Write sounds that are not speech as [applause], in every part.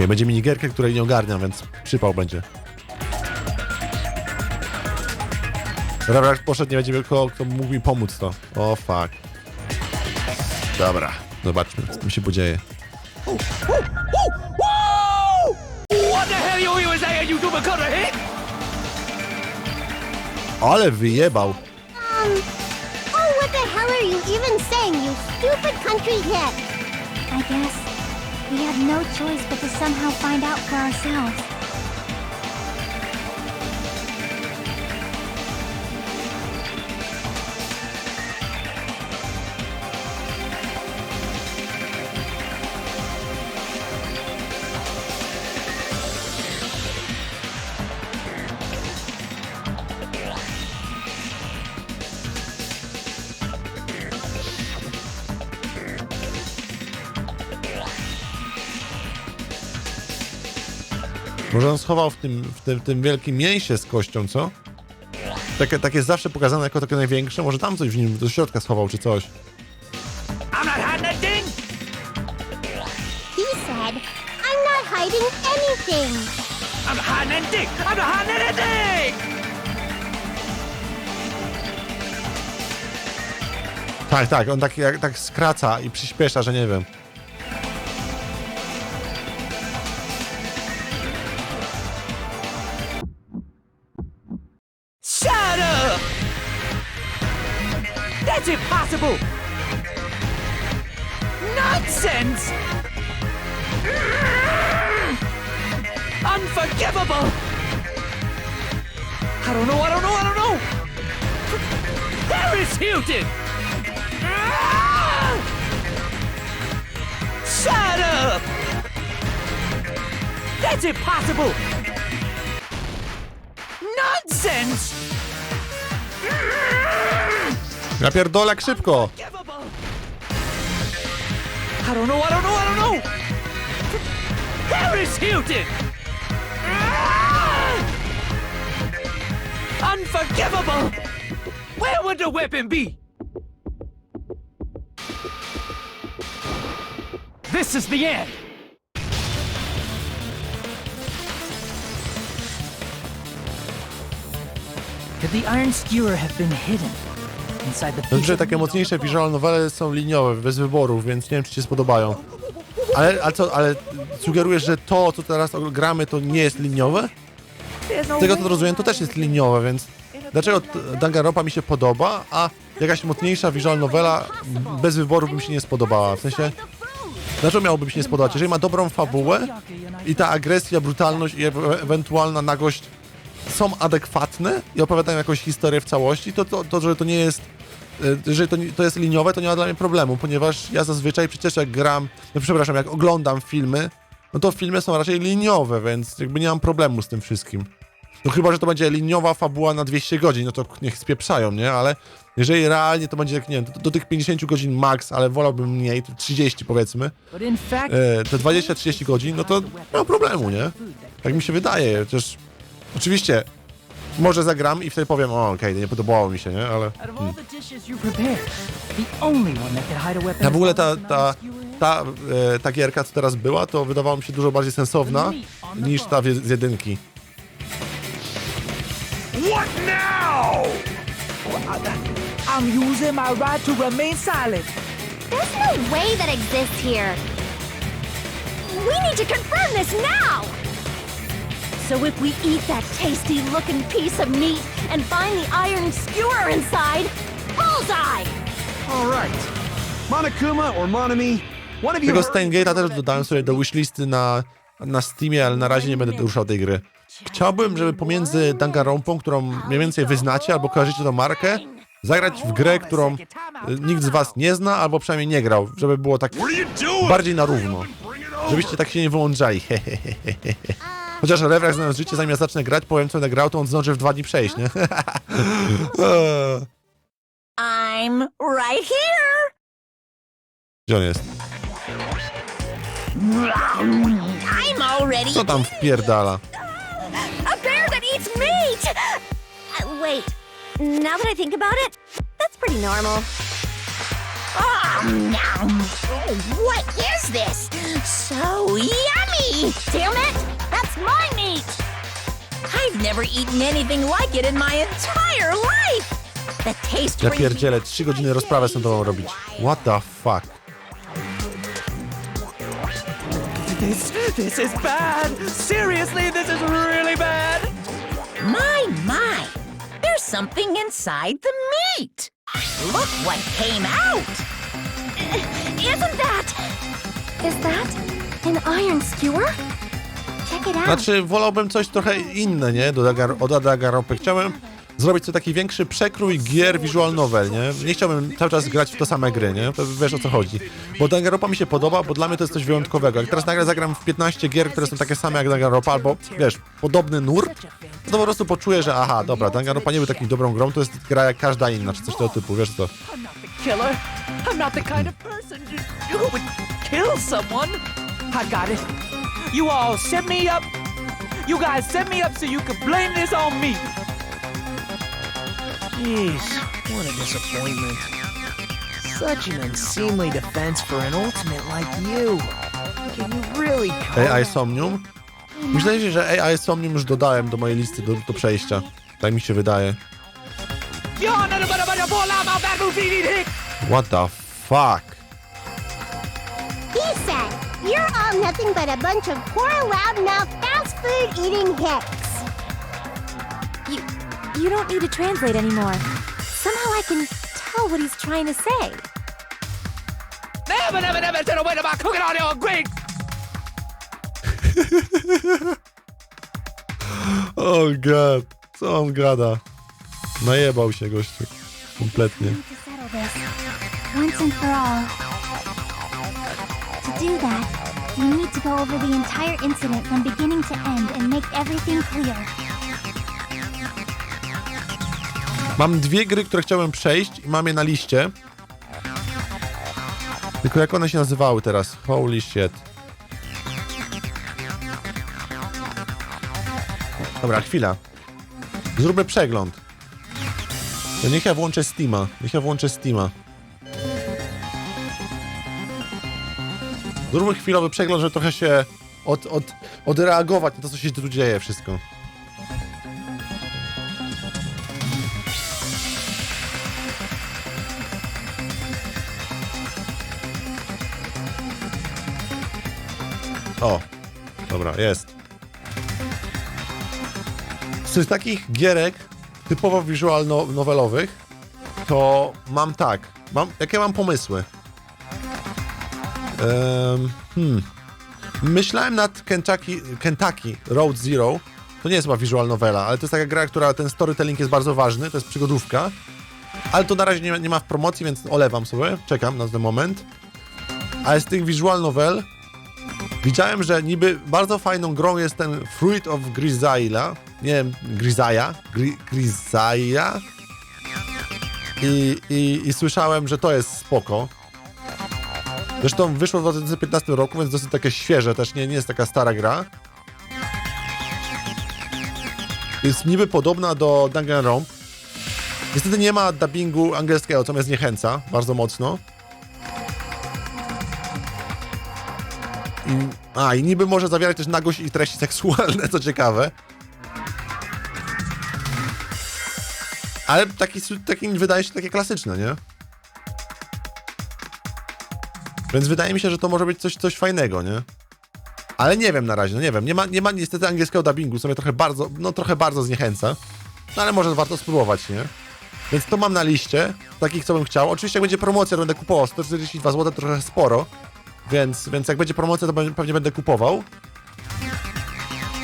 Okej, będzie minigierkę, której nie ogarniam, więc przypał będzie. Dobra, jak poszedł, nie będzie kogo, kto mógł mi pomóc to. O, fuck. Dobra, zobaczmy, co mi się podzieje. Ale wyjebał. Um, oh, what the hell are you even saying, you stupid country kid? I guess we had no choice but to somehow find out for ourselves. Może on schował w tym, w tym, w tym wielkim mięsie z kością, co? Takie, takie jest zawsze pokazane jako takie największe. Może tam coś w nim do środka schował, czy coś. I'm not hiding that thing. He said, I'm not hiding anything. I'm not hiding that thing. I'm not hiding anything. Tak, tak, on tak, jak, tak skraca i przyspiesza, że nie wiem. That's impossible. Nonsense. Unforgivable. I don't know. I don't know. I don't know. Paris Hilton. Shut up. That's impossible. Nonsense. Szybko! I don't know, I don't know, I don't know. Paris Hilton. Ah! Unforgivable. Where would the weapon be? This is the end. Could the iron skewer have been hidden Zazwyczaj of takie mocniejsze visual novele są liniowe, bez wyborów, więc nie wiem, czy ci się spodobają. Ale, ale co, ale sugerujesz, że to, co teraz gramy, to nie jest liniowe? No Z tego, co rozumiem, to też jest liniowe, więc dlaczego Danganronpa mi się podoba, a jakaś mocniejsza visual novela bez wyboru by mi się nie spodobała? W sensie, dlaczego miałoby mi się nie spodobać? Jeżeli ma dobrą fabułę i ta agresja, brutalność i e- ewentualna nagość są adekwatne i opowiadają jakąś historię w całości, to, to, to że to nie jest e, jeżeli to, to jest liniowe, to nie ma dla mnie problemu, ponieważ ja zazwyczaj przecież jak gram, no przepraszam, jak oglądam filmy, no to filmy są raczej liniowe, więc jakby nie mam problemu z tym wszystkim. No chyba, że to będzie liniowa fabuła na 200 godzin, no to niech spieprzają, nie? Ale jeżeli realnie to będzie, tak, nie wiem, do, do tych 50 godzin max, ale wolałbym mniej, to 30 powiedzmy, e, te 20-30 godzin, no to nie ma problemu, nie? Tak mi się wydaje, chociaż oczywiście może zagram i wtedy powiem, o okej, nie podobało mi się, nie? Ale... out of all the dishes you prepared, the only one that could hide a weapon Ja w ogóle ta, ta, ta, e, ta gierka, co teraz była, to wydawała mi się dużo bardziej sensowna niż ta z jedynki. What now? I'm using my right to remain silent. There's no way that exists here. We need to confirm this now! So if we eat that tasty looking piece of meat and find the iron skewer inside, bullseye! All right. Monokuma or Monami, one of you Tego Steingate'a też dodałem sobie do wishlisty na, na Steamie, ale na razie nie będę ruszał tej gry. Chciałbym, żeby pomiędzy Danganronpą, którą mniej więcej wyznacie albo kojarzycie tą markę, zagrać w grę, którą y, nikt z was nie zna albo przynajmniej nie grał, żeby było tak bardziej na równo. Żebyście tak się nie wyłączali. [laughs] Chociaż Rewrak znając życie, zanim ja zacznę grać, powiem co będę grał, to on zdąży w dwa dni przejść, nie? [laughs] I'm right here! Gdzie on jest? I'm already Co tam wpierdala? a bear that eats meat! Uh, wait, now that I think about it, that's pretty normal. Oh, no. What is this? So yummy! Damn it! That's my meat! I've never eaten anything like it in my entire life. The taste Ja brings me pierdzielę, 3 godziny rozprawę z tą tobą robić. What the fuck? This, this is bad. Seriously, this is really bad. My, my. There's something inside the meat. Look what came out. Isn't that... Is that an iron skewer? Znaczy, wolałbym coś trochę inne, nie? Do Dagar, od Danganronpy. Chciałbym zrobić sobie taki większy przekrój gier visual novel, nie? Nie chciałbym cały czas grać w te same gry, nie? To wiesz o co chodzi. Bo Danganronpa mi się podoba, bo dla mnie to jest coś wyjątkowego. Jak teraz nagle zagram w 15 gier, które są takie same jak Danganronpa, albo wiesz, podobny nurt, to po prostu poczuję, że aha, dobra, Danganronpa nie był taką dobrą grą, to jest gra jak każda inna, czy coś tego typu, wiesz co? I'm You all set me up. You guys set me up so you could blame this on me. Jeez, what a disappointment. Such an unseemly defense for an ultimate like you. Can you really AI Somnium? Myślę, że AI Somnium już dodałem do mojej listy do, do przejścia. Tak mi się wydaje. What the fuck? He said, you're all nothing but a bunch of poor, loudmouth, fast food eating hicks. You, you don't need to translate anymore. Somehow I can tell what he's trying to say. Never, never, never said a word about cooking all your great. [laughs] Oh god, co on gada? Najebał się gościu. Kompletnie. need to settle this once and for all. Do that, need to go over the entire incident from beginning to end and make everything clear. Mam dwie gry, które chciałem przejść i mam je na liście. Tylko jak one się nazywały teraz? Holy shit. Dobra, chwila. Zróbmy przegląd. Niech ja włączę Steama. Niech ja włączę Steama. Zróbmy chwilowy przegląd, żeby trochę się od, od, odreagować na to, co się tu dzieje wszystko. O, dobra, jest. Z takich gierek typowo visual no novelowych, to mam tak. Mam, jakie mam pomysły? Hmm. Myślałem nad Kentucky, Kentucky Road Zero. To nie jest chyba visual novela, ale to jest taka gra, która ten storytelling jest bardzo ważny, to jest przygodówka. Ale to na razie nie, ma- nie ma w promocji, więc olewam sobie, czekam na ten moment. Ale z tych visual novel Widziałem, że niby bardzo fajną grą jest ten Fruit of Grisaila. Nie wiem, Grisaia? Gri? I, i, I słyszałem, że to jest spoko. Zresztą wyszło w 2015 roku, więc dosyć takie świeże też, nie, nie jest taka stara gra. Jest niby podobna do Danganronpa. Niestety nie ma dubbingu angielskiego, co mnie zniechęca bardzo mocno. I, a, i niby może zawierać też nagość i treści seksualne, co ciekawe. Ale taki, taki wydaje się takie klasyczne, nie? Więc wydaje mi się, że to może być coś, coś fajnego, nie? Ale nie wiem na razie, no nie wiem. Nie ma, nie ma niestety angielskiego dubbingu, co mnie trochę bardzo, no trochę bardzo zniechęca. No ale może warto spróbować, nie? Więc to mam na liście, takich co bym chciał. Oczywiście jak będzie promocja, to będę kupował 142 zł, trochę sporo. Więc, więc jak będzie promocja, to pewnie będę kupował.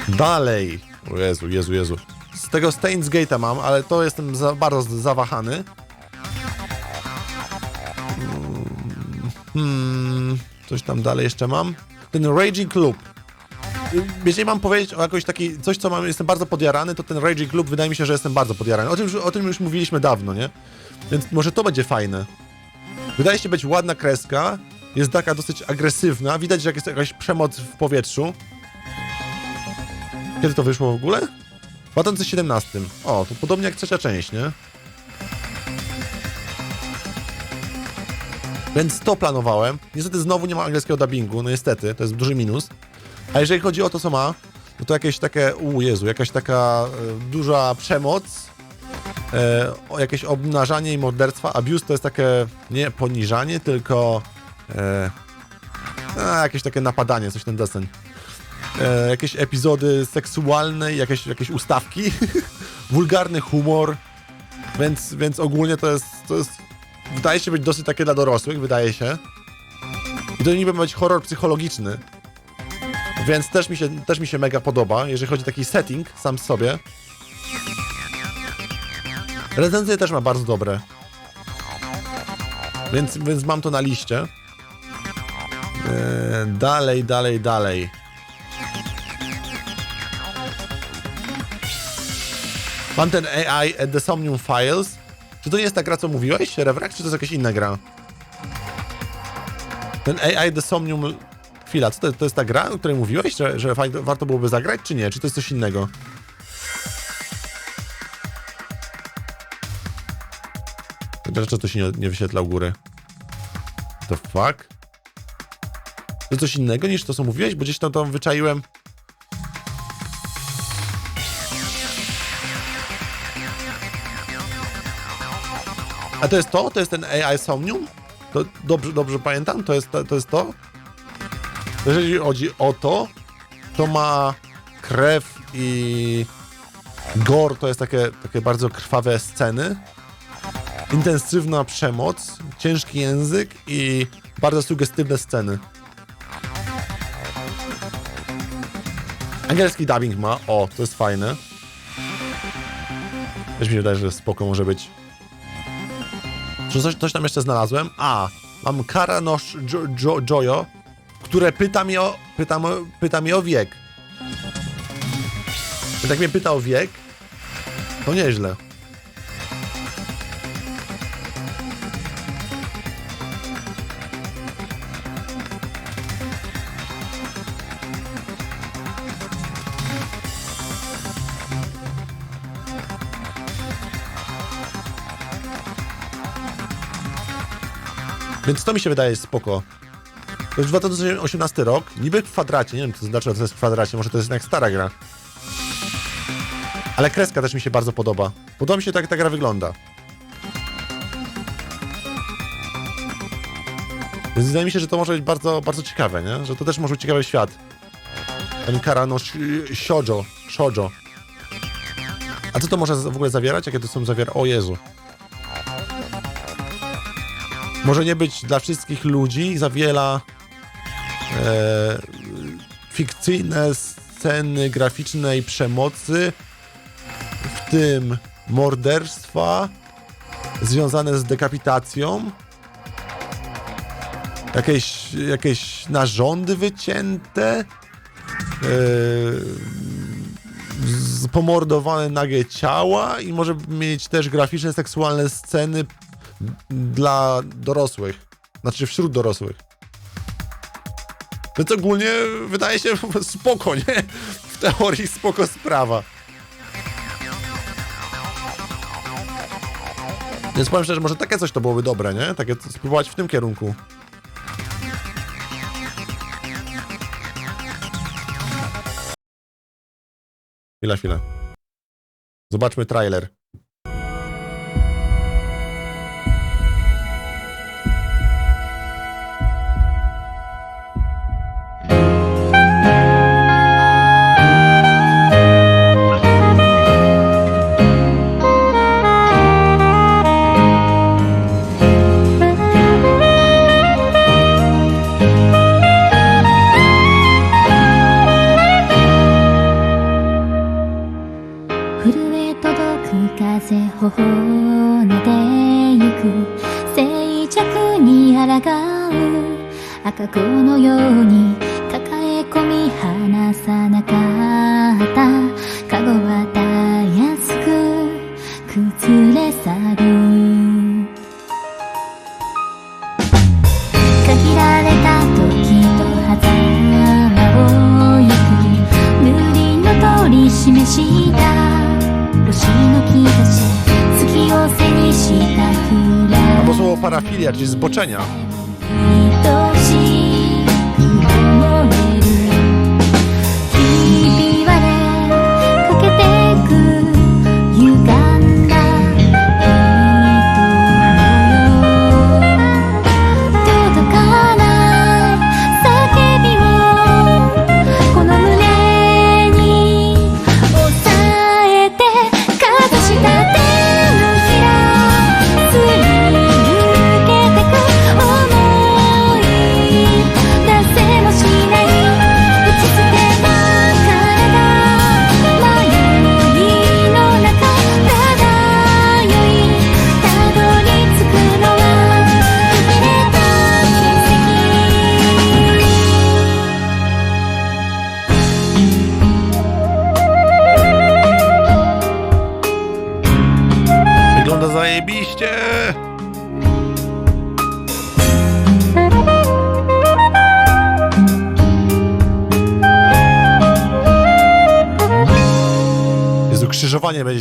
Dalej. O Jezu, Jezu, Jezu. Z tego Stains Gate'a mam, ale to jestem za, bardzo zawahany. Hmm, coś tam dalej jeszcze mam. Ten Raging Club. Jeżeli mam powiedzieć o jakoś takiej, coś co mam, jestem bardzo podjarany, to ten Raging Club wydaje mi się, że jestem bardzo podjarany. O tym, o tym już mówiliśmy dawno, nie? Więc może to będzie fajne. Wydaje się być ładna kreska. Jest taka dosyć agresywna. Widać, że jest jakaś przemoc w powietrzu. Kiedy to wyszło w ogóle? W 2017. O, to podobnie jak trzecia część, nie? Więc to planowałem. Niestety znowu nie ma angielskiego dubbingu, no niestety, to jest duży minus. A jeżeli chodzi o to, co ma, no to jakieś takie, u Jezu, jakaś taka e, duża przemoc, e, jakieś obnażanie i morderstwa. Abuse to jest takie nie poniżanie, tylko e, a, jakieś takie napadanie, coś ten desen. E, jakieś epizody seksualne, jakieś, jakieś ustawki, [laughs] wulgarny humor, więc, więc ogólnie to jest, to jest, wydaje się być dosyć takie dla dorosłych, wydaje się. I to niby ma być horror psychologiczny, więc też mi, się, też mi się mega podoba, jeżeli chodzi o taki setting sam sobie. Recenzje też ma bardzo dobre. Więc, więc mam to na liście. Eee, dalej, dalej, dalej. Mam ten AI at The Somnium Files. Czy to jest ta gra, co mówiłeś, Rewrak, czy to jest jakaś inna gra? Ten AI The Somnium... Chwila, co to, to jest ta gra, o której mówiłeś, że, że warto byłoby zagrać, czy nie? Czy to jest coś innego? Dlaczego to się nie, nie wyświetla u góry? The fuck? To coś innego niż to, co mówiłeś? Bo gdzieś tam to wyczaiłem... A to jest to? To jest ten AI Somnium? To dobrze, dobrze pamiętam? To jest to? to, jest to? Jeżeli chodzi o to, to ma krew i gore, to jest takie, takie bardzo krwawe sceny. Intensywna przemoc, ciężki język i bardzo sugestywne sceny. Angielski dubbing ma, o, to jest fajne. Też mi się wydaje, że spoko może być. Czy coś, coś tam jeszcze znalazłem? A, mam Kara no jo, jo, Jojo, które pyta mnie o, pyta, pyta mnie o wiek. Jak mnie pyta o wiek, to nieźle. Więc to mi się wydaje spoko. To już 2018 rok, niby w kwadracie, nie wiem co to znaczy, że to jest w kwadracie, może to jest jednak stara gra. Ale kreska też mi się bardzo podoba. Podoba mi się tak, ta gra wygląda. Więc wydaje mi się, że to może być bardzo, bardzo ciekawe, nie? Że to też może być ciekawy świat. Ten Karano Sh- Shoujo. Shoujo. A co to może w ogóle zawierać? Jakie to są zawiera? O Jezu. Może nie być dla wszystkich ludzi, zawiera e, fikcyjne sceny graficznej przemocy, w tym morderstwa związane z dekapitacją, jakieś, jakieś narządy wycięte, z- pomordowane nagie ciała i może mieć też graficzne, seksualne sceny dla dorosłych. Znaczy wśród dorosłych. Więc ogólnie wydaje się [laughs] spoko, nie? W teorii spoko sprawa. Więc powiem szczerze, może takie coś to byłoby dobre, nie? Takie spróbować w tym kierunku. Chwila, chwila. Zobaczmy trailer. Parafilia,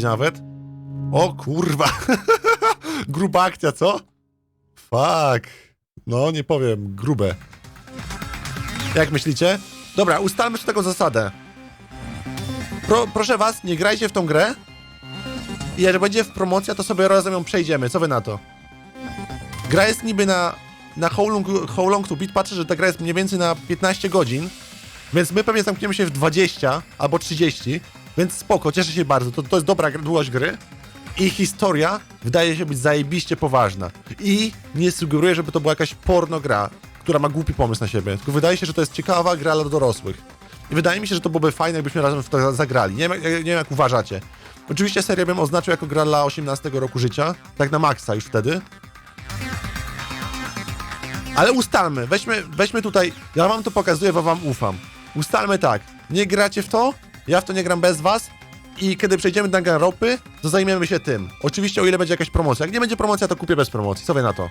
nawet. O kurwa. [laughs] Gruba akcja, co? Fuck. No, nie powiem, grube. Jak myślicie? Dobra, ustalmy jeszcze taką zasadę. Pro, proszę was, nie grajcie w tą grę. I jeżeli będzie w promocja, to sobie razem ją przejdziemy. Co wy na to? Gra jest niby na, na How, long, how Long to Beat. Patrzę, że ta gra jest mniej więcej na 15 godzin. Więc my pewnie zamkniemy się w 20 albo 30. Więc spoko, cieszę się bardzo. To, to jest dobra długość gry. I historia wydaje się być zajebiście poważna. I nie sugeruję, żeby to była jakaś porno gra, która ma głupi pomysł na siebie. Tylko wydaje się, że to jest ciekawa gra dla dorosłych. I wydaje mi się, że to byłoby fajne, jakbyśmy razem w to za- zagrali. Nie wiem, nie wiem jak uważacie. Oczywiście serię bym oznaczył jako gra dla 18 roku życia. Tak na maksa już wtedy. Ale ustalmy, weźmy, weźmy tutaj, ja wam to pokazuję, bo wam ufam. Ustalmy tak, nie gracie w to, ja w to nie gram bez was i kiedy przejdziemy do Danganropy, to zajmiemy się tym. Oczywiście o ile będzie jakaś promocja. Jak nie będzie promocja, to kupię bez promocji. Co wy na to?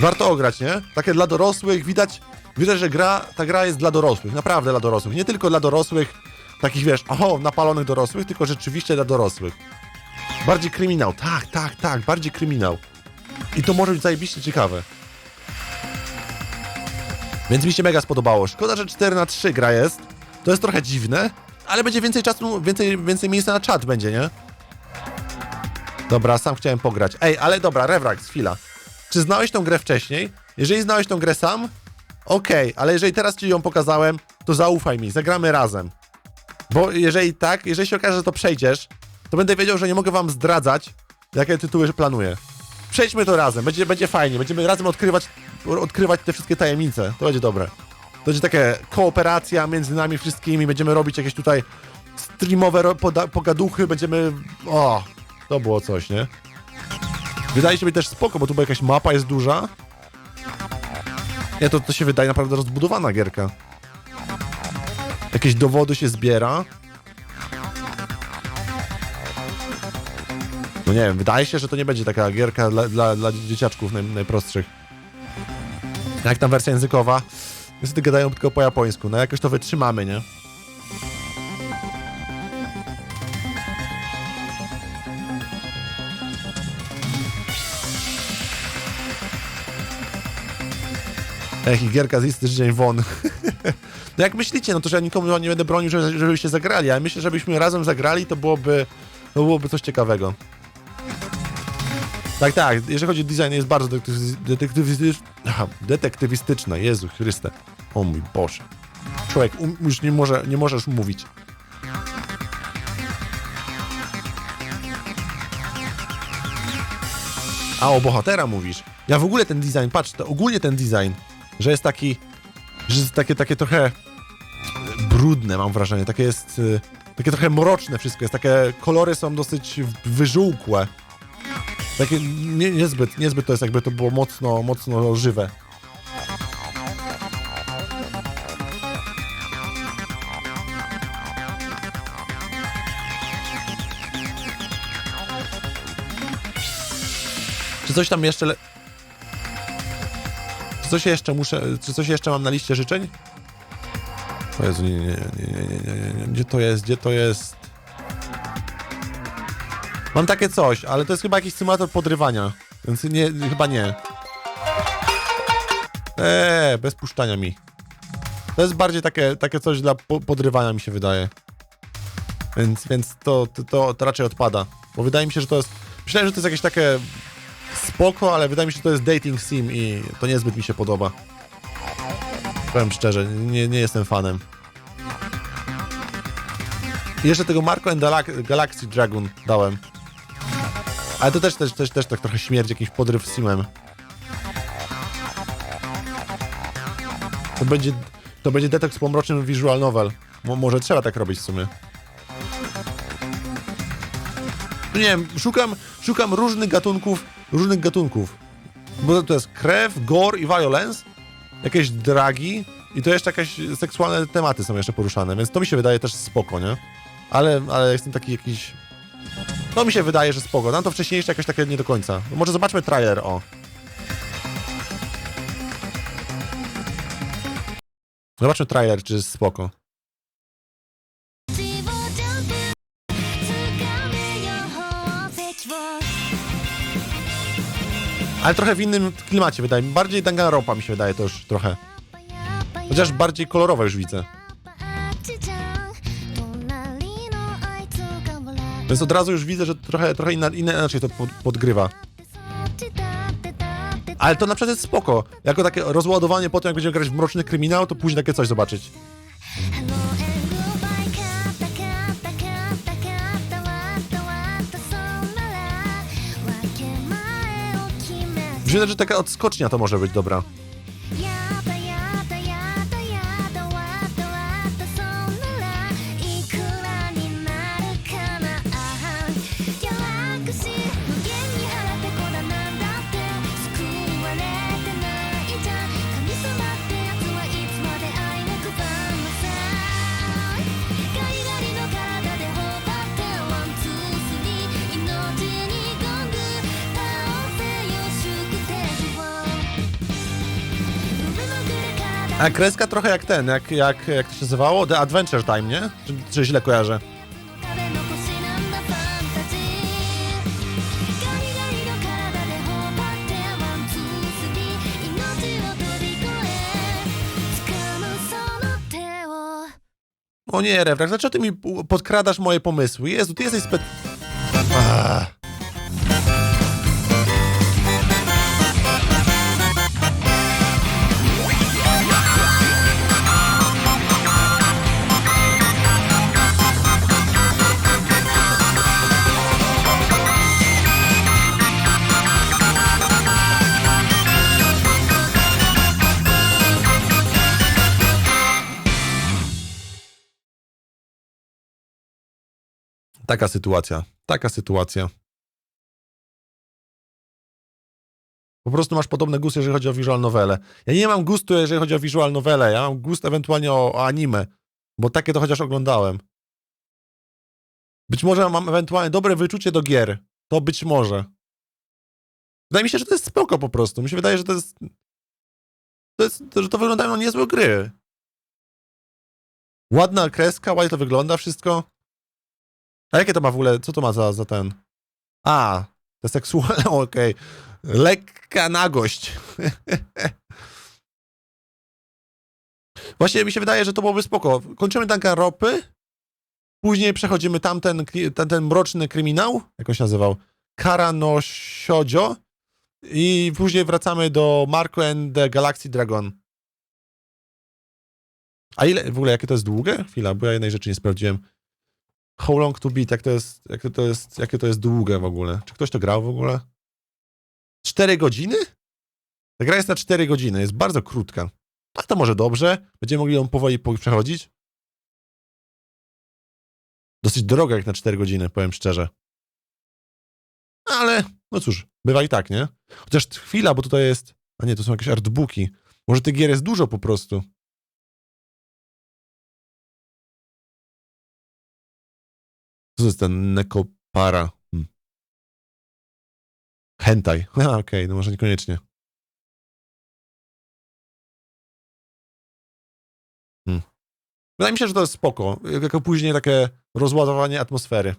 Warto ograć, nie? Takie dla dorosłych, widać, widać, że gra, ta gra jest dla dorosłych, naprawdę dla dorosłych. Nie tylko dla dorosłych, takich wiesz, oho, napalonych dorosłych, tylko rzeczywiście dla dorosłych. Bardziej kryminał, tak, tak, tak, bardziej kryminał. I to może być zajebiście ciekawe. Więc mi się mega spodobało. Szkoda, że 4 na 3 gra jest. To jest trochę dziwne, ale będzie więcej czasu, więcej, więcej miejsca na czat będzie, nie? Dobra, sam chciałem pograć. Ej, ale dobra, Rewrax, chwila. Czy znałeś tą grę wcześniej? Jeżeli znałeś tą grę sam, okej, ale jeżeli teraz ci ją pokazałem, to zaufaj mi, zagramy razem. Bo jeżeli tak, jeżeli się okaże, że to przejdziesz, to będę wiedział, że nie mogę wam zdradzać, jakie tytuły planuję. Przejdźmy to razem, będzie, będzie fajnie, będziemy razem odkrywać, odkrywać te wszystkie tajemnice, to będzie dobre. To będzie takie kooperacja między nami wszystkimi, będziemy robić jakieś tutaj streamowe pogaduchy, będziemy... O, to było coś, nie? Wydaje się być też spoko, bo tu była jakaś mapa jest duża. Nie, to, to się wydaje naprawdę rozbudowana gierka. Jakieś dowody się zbiera. No nie wiem, wydaje się, że to nie będzie taka gierka dla, dla, dla dzieciaczków naj, najprostszych. Jak tam wersja językowa? Niestety gadają tylko po japońsku, no jakoś to wytrzymamy, nie? Jaki gierka z listy życzeń won. [laughs] no jak myślicie, no to że ja nikomu nie będę bronił, żeby, żebyście zagrali, ale myślę, żebyśmy razem zagrali, to byłoby, to byłoby coś ciekawego. Tak, tak, jeżeli chodzi o design, jest bardzo detektyw- detektywistyczny. Aha, detektywistyczne, Jezu Chryste. O mój Boże. Człowiek um, już nie, może, nie możesz mówić. A o bohatera mówisz. Ja w ogóle ten design, patrz, to ogólnie ten design, że jest taki, że jest takie, takie trochę brudne, mam wrażenie. Takie jest, y, takie trochę mroczne wszystko jest. Takie kolory są dosyć wyżółkłe. Takie nie, niezbyt, niezbyt to jest, jakby to było mocno, mocno żywe. Czy coś tam jeszcze... Le... Czy coś jeszcze muszę... Czy coś jeszcze mam na liście życzeń? O Jezu, nie, nie, nie, nie, nie, nie, nie. Gdzie to jest? Gdzie to jest? Mam takie coś, ale to jest chyba jakiś symulator podrywania. Więc nie, chyba nie. Eee, bez puszczania mi. To jest bardziej takie, takie coś dla po, podrywania mi się wydaje. Więc, więc to, to, to, raczej odpada. Bo wydaje mi się, że to jest... Myślałem, że to jest jakieś takie spoko, ale wydaje mi się, że to jest dating sim i to niezbyt mi się podoba. Powiem szczerze, nie, nie jestem fanem. I jeszcze tego Marco and Galax- Galaxy Dragon dałem. Ale to też, też, też, też tak trochę śmierdzi, jakiś podryw simem. To będzie, to będzie detoks po mrocznym visual novel. Mo, może trzeba tak robić w sumie. Nie wiem, szukam, szukam różnych gatunków, różnych gatunków. Bo to jest krew, gore i violence, jakieś dragi i to jeszcze jakieś seksualne tematy są jeszcze poruszane, więc to mi się wydaje też spoko, nie? Ale, ale jestem taki jakiś... To mi się wydaje, że spoko. Nam to wcześniejsze jakoś takie nie do końca. Może zobaczmy trailer, o. Zobaczmy trailer, czy jest spoko. Ale trochę w innym klimacie wydaje mi. Bardziej Danganronpa mi się wydaje to już trochę. Chociaż bardziej kolorowe już widzę. Więc od razu już widzę, że trochę, trochę inna, inaczej to pod, podgrywa. Ale to na przykład jest spoko. Jako takie rozładowanie po tym, jak będziemy grać w Mroczny Kryminał, to później takie coś zobaczyć. Myślę, że taka odskocznia to może być dobra. A kreska trochę jak ten, jak, jak, jak to się nazywało? The Adventure Time, nie? Czy, czy źle kojarzę? O nie, Refrak, dlaczego ty mi podkradasz moje pomysły? Jezu, ty jesteś spe... Taka sytuacja, taka sytuacja. Po prostu masz podobne gusty, jeżeli chodzi o visual novele. Ja nie mam gustu, jeżeli chodzi o visual novele. Ja mam gust ewentualnie o, o anime, bo takie to chociaż oglądałem. Być może mam ewentualnie dobre wyczucie do gier. To być może. Wydaje mi się, że to jest spoko po prostu. Mi się wydaje, że to jest... To jest że to wyglądają niezłe gry. Ładna kreska, ładnie to wygląda wszystko. A jakie to ma w ogóle, co to ma za, za ten? A, to seksualne, [laughs] okej. Lekka nagość. [laughs] Właśnie mi się wydaje, że to byłoby spoko. Kończymy Danganropy, później przechodzimy tamten, ten, mroczny kryminał, jak on się nazywał? Kara no Siodzio i później wracamy do Marco and the Galaxy Dragon. A ile, w ogóle, jakie to jest długie? Chwila, bo ja jednej rzeczy nie sprawdziłem. How long to beat, jak to jest, jak to jest, jakie to jest długie w ogóle? Czy ktoś to grał w ogóle? 4 godziny? Ta gra jest na 4 godziny, jest bardzo krótka. A to może dobrze, będziemy mogli ją powoli po- przechodzić. Dosyć droga jak na 4 godziny, powiem szczerze. Ale, no cóż, bywa i tak, nie? Chociaż chwila, bo tutaj jest... A nie, to są jakieś artbooki. Może tych gier jest dużo po prostu. Co to jest ten nekopara? Hmm. Hentai. [laughs] A, okej, no może niekoniecznie. Hmm. Wydaje mi się, że to jest spoko. Jako później takie rozładowanie atmosfery.